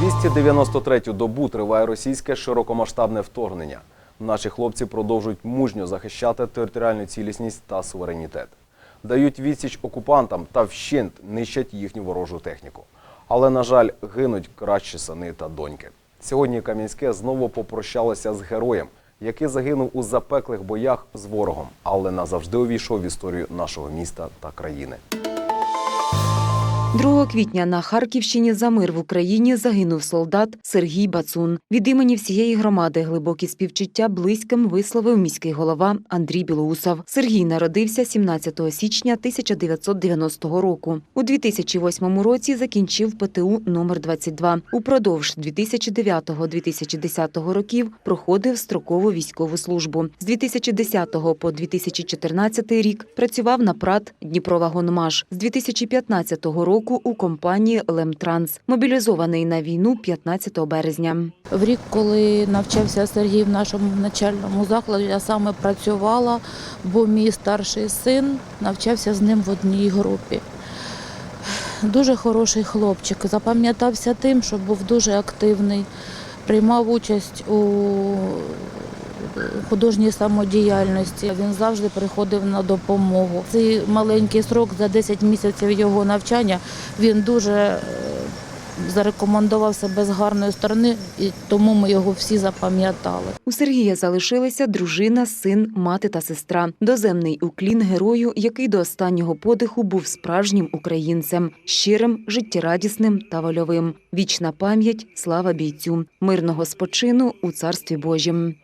293-ю добу триває російське широкомасштабне вторгнення. Наші хлопці продовжують мужньо захищати територіальну цілісність та суверенітет. Дають відсіч окупантам та вщент нищать їхню ворожу техніку. Але, на жаль, гинуть кращі сини та доньки. Сьогодні Кам'янське знову попрощалося з героєм, який загинув у запеклих боях з ворогом, але назавжди увійшов в історію нашого міста та країни. 2 квітня на Харківщині за мир в Україні загинув солдат Сергій Бацун. Від імені всієї громади глибокі співчуття близьким висловив міський голова Андрій Білоусов. Сергій народився 17 січня 1990 року. У 2008 році закінчив ПТУ номер 22. Упродовж 2009-2010 років проходив строкову військову службу. З 2010 по 2014 рік працював на ПРАТ Дніпровагонмаш. З 2015 року у компанії Лемтранс. Мобілізований на війну 15 березня. В рік, коли навчався Сергій в нашому начальному закладі, я саме працювала, бо мій старший син навчався з ним в одній групі. Дуже хороший хлопчик. Запам'ятався тим, що був дуже активний, приймав участь у художній самодіяльності. Він завжди приходив на допомогу. Цей маленький срок за 10 місяців його навчання він дуже е, зарекомендував себе з гарної сторони, і тому ми його всі запам'ятали. У Сергія залишилися дружина, син, мати та сестра. Доземний уклін герою, який до останнього подиху був справжнім українцем, щирим, життєрадісним та вольовим. Вічна пам'ять, слава бійцю, мирного спочину у царстві Божім.